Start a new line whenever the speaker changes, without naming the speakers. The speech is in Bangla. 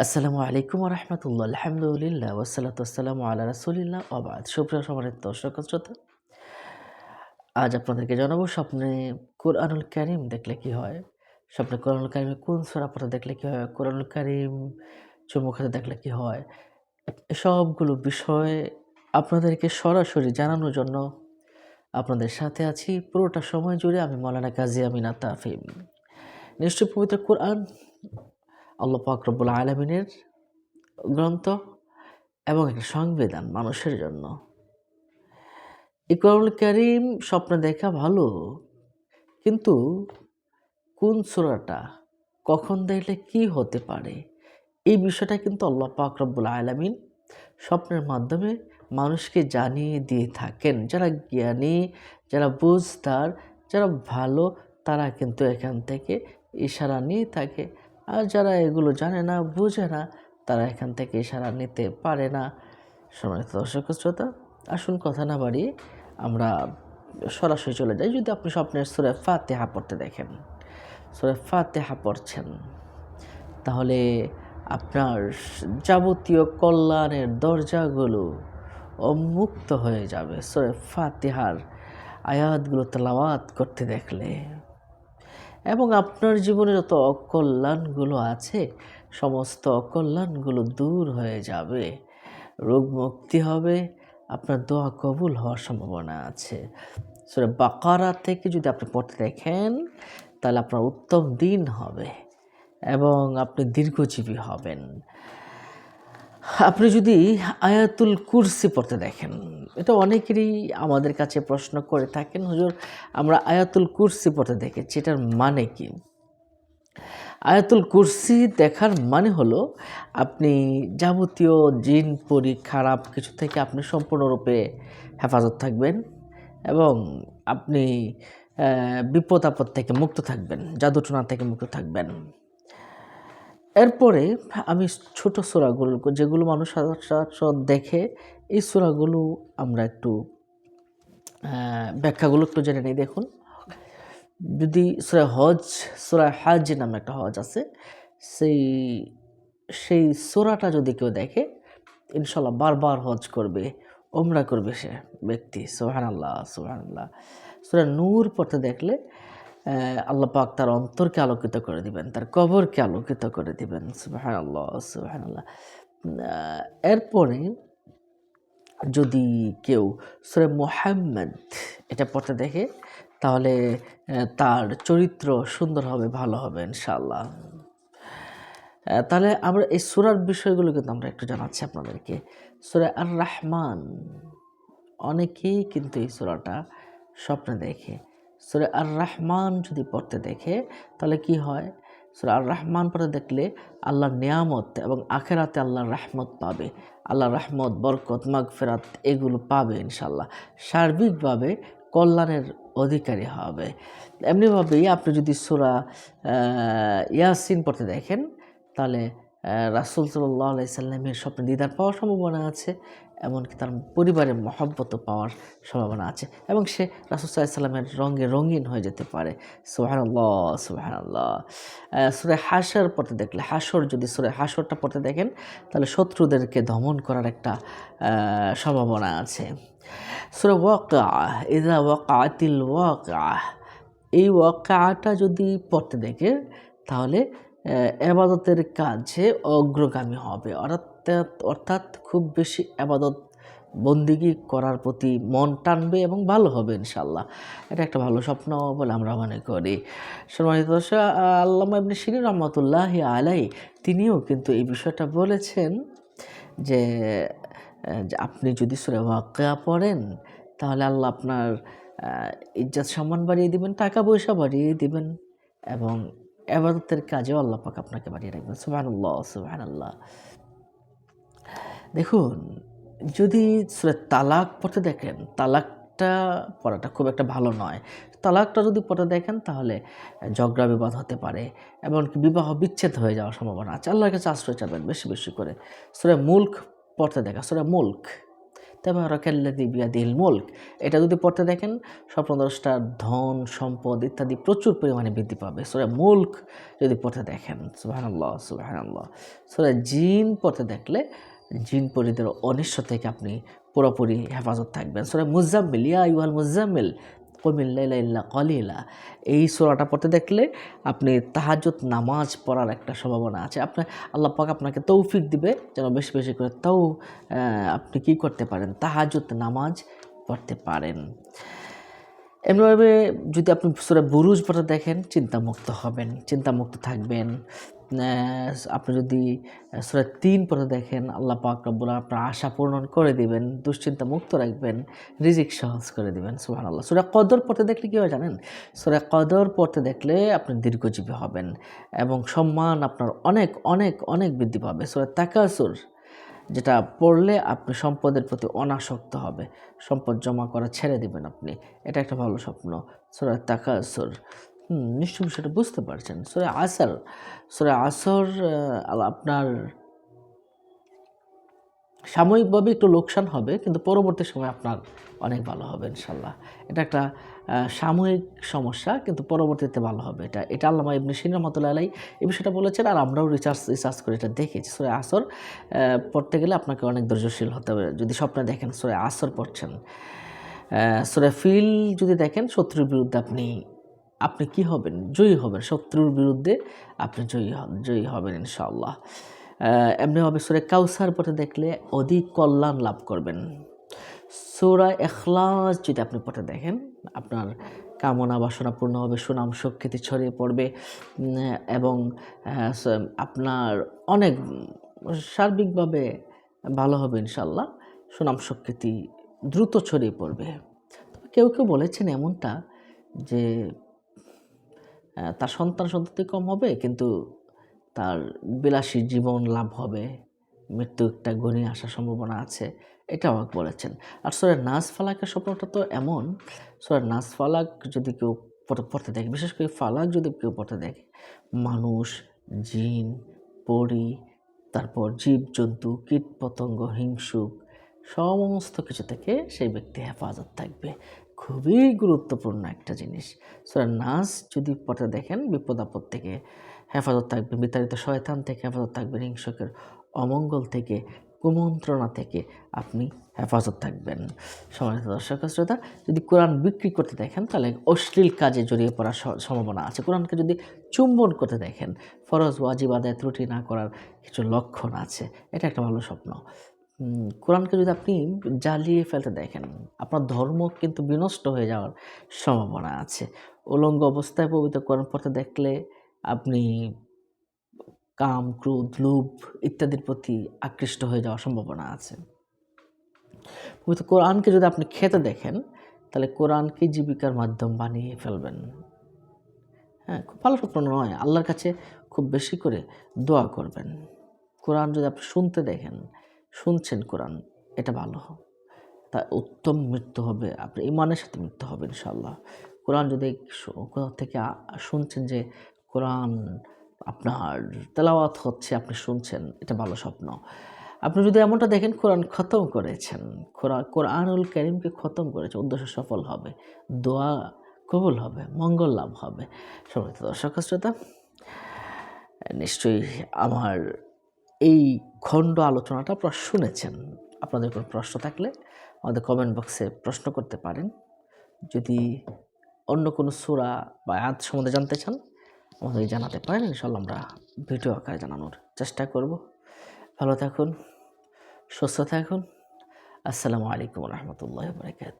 আসসালামু আলাইকুম রহমতুল্লাহ আলহামদুলিল্লাহ ওসালাত আসসালামু আল্লাহ রাসুলিল্লাহ। অবাদ সুপ্রিয় সমানের দর্শক শ্রোতা, আজ আপনাদেরকে জানাব স্বপ্নে কোরআনুল কারিম দেখলে কি হয়? স্বপ্নে কোরআনুল কারিমে কোন সোরা পড়া দেখলে কি হয়? কোরআনুল কারিম চুমুখাতে দেখলে কি হয়? সবগুলো বিষয় আপনাদেরকে সরাসরি জানানোর জন্য আপনাদের সাথে আছি। পুরোটা সময় জুড়ে আমি মৌলানা কাজী আমিনা তাফিম নিশ্চয় পবিত্র কোরআন আল্লাহ পাক রব্বুল আলমিনের গ্রন্থ এবং একটা সংবিধান মানুষের জন্য। ইকরাউল করিম স্বপ্ন দেখা ভালো, কিন্তু কোন সুরাটা, কখন দেখলে কি হতে পারে, এই বিষয়টা কিন্তু আল্লাহ রব্বুল আলমিন স্বপ্নের মাধ্যমে মানুষকে জানিয়ে দিয়ে থাকেন। যারা জ্ঞানী, যারা বুঝতার যারা ভালো, তারা কিন্তু এখান থেকে ইশারা নিয়ে থাকে। আর যারা এগুলো জানে না, বুঝে না, তারা এখান থেকে ইশারা নিতে পারে না। সম্মানিত দর্শক শ্রোতা, আসুন কথা না বাড়িয়ে আমরা সরাসরি চলে যাই। যদি আপনি স্বপ্নের সুরে ফাতেহা পড়তে দেখেন, সুরে ফাতেহা পড়ছেন, তাহলে আপনার যাবতীয় কল্যাণের দরজাগুলো উন্মুক্ত হয়ে যাবে। সুরে ফাতেহার আয়াতগুলো তেলাওয়াত করতে দেখলে। এবং আপনার জীবনে যত অকল্যাণগুলো আছে, সমস্ত অকল্যাণগুলো দূর হয়ে যাবে। রোগ মুক্তি হবে, আপনার দোয়া কবুল হওয়ার সম্ভাবনা আছে। সেটা বাকারা থেকে যদি আপনি পড়তে দেখেন, তাহলে আপনার উত্তম দিন হবে এবং আপনি দীর্ঘজীবী হবেন। আপনি যদি আয়াতুল কুরসি পড়তে দেখেন, এটা অনেকেরই আমাদের কাছে প্রশ্ন করে থাকেন, হুজুর, আমরা আয়াতুল কুরসি পড়তে দেখেছি, এটার মানে কি? আয়াতুল কুরসি দেখার মানে হলো, আপনি যাবতীয় জিন, পরি, খারাপ কিছু থেকে আপনি সম্পূর্ণরূপে হেফাজত থাকবেন এবং আপনি বিপদ আপদ থেকে মুক্ত থাকবেন, জাদুটনা থেকে মুক্ত থাকবেন। এরপরে আমি ছোট সোরাগুলো, যেগুলো মানুষ সচরাচর দেখে, এই সোরাগুলো আমরা একটু ব্যাখ্যাগুলো একটু জেনে নিই, দেখুন। যদি সুরা হজ, সুরা হাজ নামে একটা হজ আছে, সেই সেই সোরাটা যদি কেউ দেখে, ইনশাল্লাহ বারবার হজ করবে ওমরা করবে সে ব্যক্তি সোহান আল্লাহ সোহান আল্লাহ সুরা নূর পড়তে দেখলে আল্লাহ পাক তার অন্তরকে আলোকিত করে দিবেন, তার কবরকে আলোকিত করে দিবেন সুবাহান আল্লাহ সুবাহান আল্লাহ এরপরে যদি কেউ সুরে মোহাম্মদ এটা পড়তে দেখে, তাহলে তার চরিত্র সুন্দর হবে, ভালো হবে, ইনশাআল্লাহ। তাহলে আমরা এই সুরার বিষয়গুলো কিন্তু আমরা একটু জানাচ্ছি আপনাদেরকে। সুরে আর রহমান অনেকেই কিন্তু এই সুরাটা স্বপ্নে দেখে। সুরে আর রহমান যদি পড়তে দেখে, তাহলে কি হয়? সুরে আর রহমান পড়তে দেখলে আল্লাহর নিয়ামত এবং আখেরাতে আল্লাহর রহমত পাবে। আল্লাহ রহমত, বরকত মাগ ফেরাত এগুলো পাবে ইনশাল্লাহ সার্বিকভাবে কল্যাণের অধিকারী হবে। এমনিভাবেই আপনি যদি সুরা ইয়াসিন পড়তে দেখেন, তাহলে রাসুল সাল্লাহ আলাইসাল্লামের স্বপ্নে, দিদার পাওয়ার সম্ভাবনা আছে, এমনকি তার পরিবারের মহব্বত পাওয়ার সম্ভাবনা আছে এবং সে রাসুল সাল্লামের রঙে রঙিন হয়ে যেতে পারে। সুহানাল্লাহ সুহানাল্লাহ সুরে হাসর পড়তে দেখলে হাসর যদি সুরে হাসরটা পড়তে দেখেন, তাহলে শত্রুদেরকে দমন করার একটা সম্ভাবনা আছে। সুরে ওয়াকা ইদা ওয়াকাতিল ওয়াকা এই ওয়াকাটা যদি পড়তে দেখে, তাহলে এবাদতের কাজে অগ্রগামী হবে। অর্থাৎ অর্থাৎ খুব বেশি আবাদত বন্দিগি করার প্রতি মন টানবে এবং ভালো হবে ইনশাল্লাহ এটা একটা ভালো স্বপ্ন বলে আমরা মনে করি। সম্মানিত আল্লামা ইবনে শিরি রহমতুল্লাহ আলাই তিনিও কিন্তু এই বিষয়টা বলেছেন যে আপনি যদি সুরে ওয়াক্কা পড়েন, তাহলে আল্লাহ আপনার ইজ্জত সম্মান বাড়িয়ে দিবেন, টাকা পয়সা বাড়িয়ে দিবেন এবং আবাদতের কাজেও আল্লাহ পাক আপনাকে বাড়িয়ে রাখবেন। সুবাহ সুবাহ আল্লাহ দেখুন, যদি তালাক পড়তে দেখেন, তালাকটা পড়াটা খুব একটা ভালো নয়। তালাকটা যদি পড়তে দেখেন, তাহলে ঝগড়া বিবাদ হতে পারে, এমনকি বিবাহ বিচ্ছেদ হয়ে যাওয়ার সম্ভাবনা আছে। আল্লাহর কাছে আশ্রয় চাবেন বেশি বেশি করে। সুরে মুল্ক পড়তে দেখা, সুরে মুল্ক। তাবারাকাল্লাযী বিয়াদিল মুলক। এটা যদি পড়তে দেখেন স্বপ্নদ্রষ্টার ধন, সম্পদ ইত্যাদি প্রচুর পরিমাণে বৃদ্ধি পাবে। সোরা মুলক যদি পড়তে দেখেন, সুবহানাল্লাহ সুবহানাল্লাহ। সোরা জিন পড়তে দেখলে, জিন পরিদের অনিশ্চ থেকে আপনি পুরোপুরি হেফাজত থাকবেন। সোরা মুজাম্মিল, ইয়া ইউহাল মুজাম্মিল কমিল্লা কলিলা। এই সোরাটা পড়তে দেখলে আপনি তাহাজত নামাজ পড়ার একটা সম্ভাবনা আছে। আপনার, আল্লাহ পাক আপনাকে তৌফিক দিবে যেন বেশি বেশি করে তাও আপনি কি করতে পারেন? তাহাজত নামাজ পড়তে পারেন। এমনিভাবে যদি আপনি সুরা বুরুজ পড়তে দেখেন, চিন্তামুক্ত হবেন, চিন্তামুক্ত থাকবেন। আপনি যদি সুরা তিন পড়তে দেখেন, আল্লাহ পাক রব্বুল আপনার আশা পূরণ করে দিবেন দুশ্চিন্তা মুক্ত রাখবেন, রিজিক সহজ করে দিবেন সুহান আল্লাহ সুরা কদর পড়তে দেখলে কী হয় জানেন? সুরা কদর পড়তে দেখলে আপনি দীর্ঘজীবী হবেন এবং সম্মান আপনার অনেক অনেক অনেক বৃদ্ধি পাবে। সুরা তাকাসুর যেটা পড়লে আপনি সম্পদের প্রতি অনাসক্ত হবে। সম্পদ জমা করা ছেড়ে দেবেন আপনি। এটা একটা ভালো স্বপ্ন। সুরা তাকাসুর নিশ্চয়ই সেটা বুঝতে পারছেন। সুরে আসর। সুরে আসর আপনার সাময়িকভাবে একটু লোকসান হবে, কিন্তু পরবর্তী সময় আপনার অনেক ভালো হবে ইনশাল্লাহ এটা একটা সাময়িক সমস্যা, কিন্তু পরবর্তীতে ভালো হবে। এটা এটা আল্লামা ইবনে সিন রহমতুল্লাহ আলাই এই বিষয়টা বলেছেন, আর আমরাও রিসার্চ রিসার্চ করে এটা দেখেছি। সুরে আসর পড়তে গেলে আপনাকে অনেক ধৈর্যশীল হতে হবে। যদি স্বপ্নে দেখেন সুরে আসর পড়ছেন সুরে ফিল যদি দেখেন, শত্রুর বিরুদ্ধে আপনি আপনি কি হবেন? জয়ী হবেন। শত্রুর বিরুদ্ধে আপনি জয়ী জয়ী হবেন ইনশাআল্লাহ। এমনি হবে সুরে কাউসার পথে দেখলে অধিক কল্যাণ লাভ করবেন। সুরা এখলাস যদি আপনি পথে দেখেন, আপনার কামনা বাসনা পূর্ণ হবে, সুনাম শক্তিতে ছড়িয়ে পড়বে এবং আপনার অনেক সার্বিকভাবে ভালো হবে ইনশাল্লাহ সুনাম শক্তি দ্রুত ছড়িয়ে পড়বে। কেউ কেউ বলেছেন এমনটা যে তার সন্তান সন্ততি কম হবে, কিন্তু তার বিলাসী জীবন লাভ হবে, মৃত্যু একটা গণিয়ে আসার সম্ভাবনা আছে। এটা আমাকে বলেছেন। আর সোরের নাচ ফালাকের স্বপ্নটা তো এমন সোরের নাচ ফালাক যদি কেউ পড়তে দেখে, বিশেষ করে ফালাক যদি কেউ পড়তে দেখে, মানুষ, জিন, পরি, তারপর জীবজন্তু কীট পতঙ্গ হিংসুক, সমস্ত কিছু থেকে সেই ব্যক্তি হেফাজত থাকবে। খুবই গুরুত্বপূর্ণ একটা জিনিস। সুরা নাচ যদি পড়তে দেখেন, বিপদ আপদ থেকে হেফাজত থাকবে বিতাড়িত শয়তান থেকে হেফাজত থাকবে হিংসকের অমঙ্গল থেকে কুমন্ত্রণা থেকে আপনি হেফাজত থাকবেন। সম্মানিত দর্শক শ্রোতা, যদি কোরআন বিক্রি করতে দেখেন, তাহলে অশ্লীল কাজে জড়িয়ে পড়ার সম্ভাবনা আছে। কোরআনকে যদি চুম্বন করতে দেখেন, ফরজ, ওয়াজিব আদায় ত্রুটি না করার কিছু লক্ষণ আছে, এটা একটা ভালো স্বপ্ন। কোরআনকে যদি আপনি জ্বালিয়ে ফেলতে দেখেন, আপনার ধর্ম কিন্তু বিনষ্ট হয়ে যাওয়ার সম্ভাবনা আছে। উলঙ্গ অবস্থায় পবিত্র কোরআন পড়তে দেখলে আপনি কাম, ক্রোধ, লোভ ইত্যাদির প্রতি আকৃষ্ট হয়ে যাওয়ার সম্ভাবনা আছে। পবিত্র কোরআনকে যদি আপনি খেতে দেখেন, তাহলে কোরআনকে জীবিকার মাধ্যম বানিয়ে ফেলবেন। হ্যাঁ খুব ভালো স্বপ্ন নয়, আল্লাহর কাছে খুব বেশি করে দোয়া করবেন। কোরআন যদি আপনি শুনতে দেখেন, শুনছেন কোরআন, এটা ভালো। তা উত্তম মৃত্যু হবে আপনার ইমানের সাথে মৃত্যু হবে ইনশাল্লাহ কোরআন যদি কোথাও থেকে শুনছেন যে কোরআন আপনার তেলাওয়াত হচ্ছে, আপনি শুনছেন, এটা ভালো স্বপ্ন। আপনি যদি এমনটা দেখেন, কোরআন খতম করেছেন কোরআন কোরআনুল করিমকে খতম করেছে, উদ্দেশ্য সফল হবে, দোয়া কবুল হবে, মঙ্গল লাভ হবে। সময় দর্শক শ্রোতা, নিশ্চয়ই আমার এই খণ্ড আলোচনাটা আপনারা শুনেছেন। আপনাদের কোনো প্রশ্ন থাকলে আমাদের কমেন্ট বক্সে প্রশ্ন করতে পারেন। যদি অন্য কোনো সুরা বা আয়াত সম্বন্ধে জানতে চান আমাদের জানাতে পারেন, ইনশাল্লাহ আমরা ভিডিও আকারে জানানোর চেষ্টা করব। ভালো থাকুন, সুস্থ থাকুন। আসসালামু আলাইকুম রহমতুল্লাহ বরকাত